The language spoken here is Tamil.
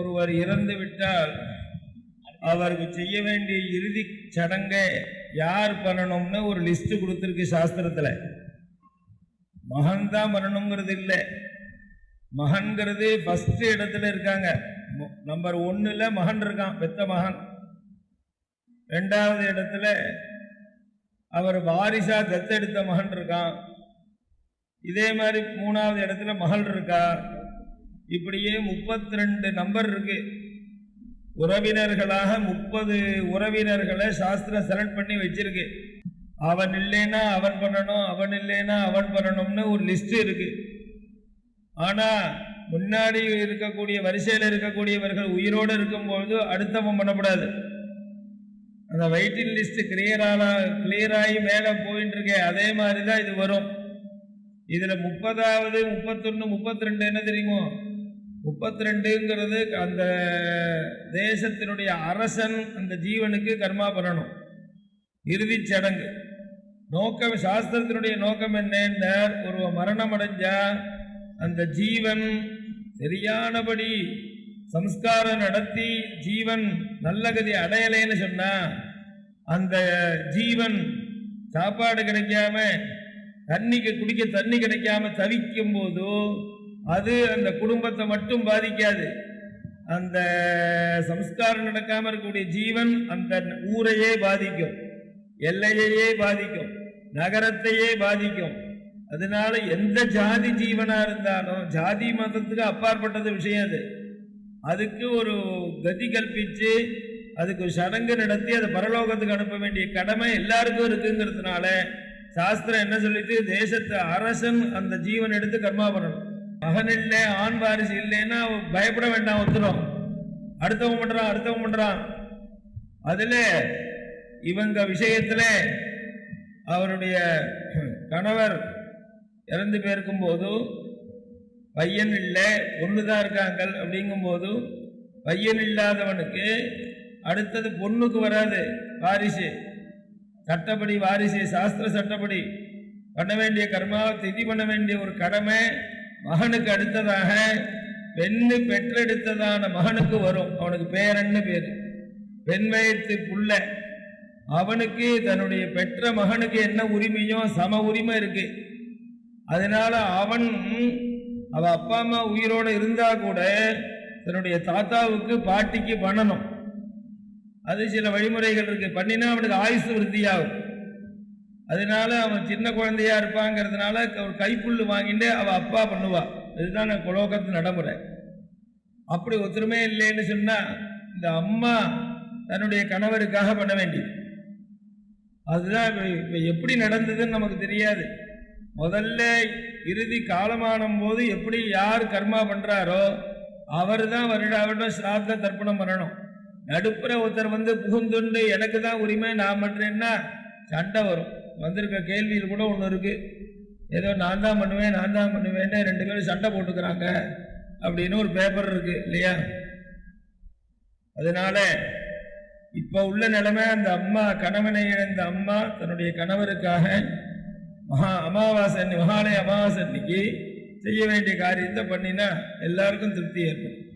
ஒருவர் இறந்து விட்டால் அவருக்கு செய்ய வேண்டிய இறுதி சடங்கை யார் பண்ணணும்னு ஒரு லிஸ்ட் கொடுத்துருக்கு சாஸ்திரத்துல. மகன் தான் பண்ணணுங்கிறது இல்லை. மகன்கிறது ஃபஸ்ட் இடத்துல இருக்காங்க. நம்பர் ஒன்னுல மகன் இருக்கான் பெத்த மகன். ரெண்டாவது இடத்துல அவர் வாரிசா தத்தெடுத்த மகன் இருக்கான். இதே மாதிரி மூணாவது இடத்துல மகள் இருக்கா? இப்படியே முப்பத்தி ரெண்டு நம்பர் இருக்கு. உறவினர்களாக முப்பது உறவினர்களை சாஸ்திரம் செலக்ட் பண்ணி வச்சிருக்கு. அவன் இல்லைன்னா அவன் பண்ணணும் அவன் இல்லைன்னா அவன் பண்ணணும்னு ஒரு லிஸ்ட் இருக்கு. ஆனா முன்னாடி இருக்கக்கூடிய வரிசையில் இருக்கக்கூடியவர்கள் உயிரோடு இருக்கும்பொழுது அடுத்தவன் பண்ணக்கூடாது. அந்த வெயிட்டிங் லிஸ்ட் கிளியரான கிளியர் ஆகி மேலே போயிட்டு இருக்கே அதே மாதிரி தான் இது வரும். இதுல முப்பதாவது முப்பத்தொன்னு முப்பத்தி ரெண்டு என்ன தெரியுமோ? முப்பத்தி ரெண்டுங்கிறது அந்த தேசத்தினுடைய அரசன் அந்த ஜீவனுக்கு கர்மா பண்ணணும். இறுதிச் சடங்கு. நோக்கம் சாஸ்திரத்தினுடைய நோக்கம் என்னன்னா ஒரு மரணம் அடைஞ்சா அந்த ஜீவன் சரியானபடி சம்ஸ்காரம் நடத்தி ஜீவன் நல்ல கதி அடையலைன்னு சொன்னா அந்த ஜீவன் சாப்பாடு கிடைக்காம தண்ணிக்கு குடிக்க தண்ணி கிடைக்காம தவிக்கும் போதோ அது அந்த குடும்பத்தை மட்டும் பாதிக்காது. அந்த சம்ஸ்காரம் நடக்காம இருக்கக்கூடிய ஜீவன் அந்த ஊரையே பாதிக்கும். எல்லையையே பாதிக்கும். நகரத்தையே பாதிக்கும். அதனால எந்த ஜாதி ஜீவனா இருந்தாலும் ஜாதி மதத்துக்கு அப்பாற்பட்டது விஷயம் அது. அதுக்கு ஒரு கதி கல்பிச்சு அதுக்கு ஒரு சடங்கு நடத்தி அதை பரலோகத்துக்கு அனுப்ப வேண்டிய கடமை எல்லாருக்கும் இருக்குங்கிறதுனால சாஸ்திரம் என்ன சொல்லிட்டு தேசத்து அரசன் அந்த ஜீவன் எடுத்து கர்மா பண்ணணும் மகன் இல்லை ஆண் வாரிசு இல்லைன்னா பயப்பட வேண்டாம் ஒத்துரும் அடுத்தவன் பண்றான் அடுத்தவன் பண்றான். அதுல இவங்க விஷயத்துல அவருடைய கணவர் இறந்து போயிருக்கும் போது பையன் இல்லை பொண்ணு தான் இருக்காங்க அப்படிங்கும்போது பையன் இல்லாதவனுக்கு அடுத்தது பொண்ணுக்கு வராது வாரிசு. சட்டப்படி வாரிசு சாஸ்திர சட்டப்படி பண்ண வேண்டிய கர்மாவை திதி பண்ண வேண்டிய ஒரு கடமை மகனுக்கு அடுத்ததாக பெண்ணு பெற்றெடுத்ததான மகனுக்கு வரும். அவனுக்கு பேரன்னு பேர்? பெண் வயத்து புள்ள. அவனுக்கு தன்னுடைய பெற்ற மகனுக்கு என்ன உரிமையோ சம உரிமை இருக்கு. அதனால அவன் அவ அப்பா அம்மா உயிரோடு இருந்தா கூட தன்னுடைய தாத்தாவுக்கு பாட்டிக்கு பண்ணணும். அது சில வழிமுறைகள் இருக்கு. பண்ணினா அவனுக்கு ஆயுசு விருத்தியாகும். அதனால அவன் சின்ன குழந்தையா இருப்பாங்கிறதுனால ஒரு கைப்புல்லு வாங்கிட்டு அவ அப்பா பண்ணுவா. இதுதான் குலோகத்து நடைமுறை. அப்படி ஒத்துருமே இல்லைன்னு சொன்னா இந்த அம்மா தன்னுடைய கணவருக்காக பண்ண வேண்டியது. அதுதான் இப்போ எப்படி நடந்ததுன்னு நமக்கு தெரியாது. முதல்ல இறுதி காலமானும் போது எப்படி யார் கர்மா பண்றாரோ அவர் தான் வருட வருடம் சிராத்த தர்ப்பணம் பண்ணணும். நடுப்புற ஒருத்தர் வந்து புகுந்துண்டு எனக்கு தான் உரிமை நான் பண்றேன்னா சண்டை வரும். வந்திருக்க கேள்வியில் கூட ஒன்று இருக்கு. ஏதோ நான் தான் பண்ணுவேன் நான் தான் பண்ணுவேன்னு ரெண்டு பேரும் சண்டை போட்டுக்கிறாங்க அப்படின்னு ஒரு பேப்பர் இருக்கு இல்லையா? அதனால இப்ப உள்ள நிலைமை அந்த அம்மா கணவனை இழந்த அம்மா தன்னுடைய கணவருக்காக மகா அமாவாசை மகாலய அமாவாசை அன்னைக்கு செய்ய வேண்டிய காரியத்தை பண்ணினா எல்லாருக்கும் திருப்தி ஏற்படும்.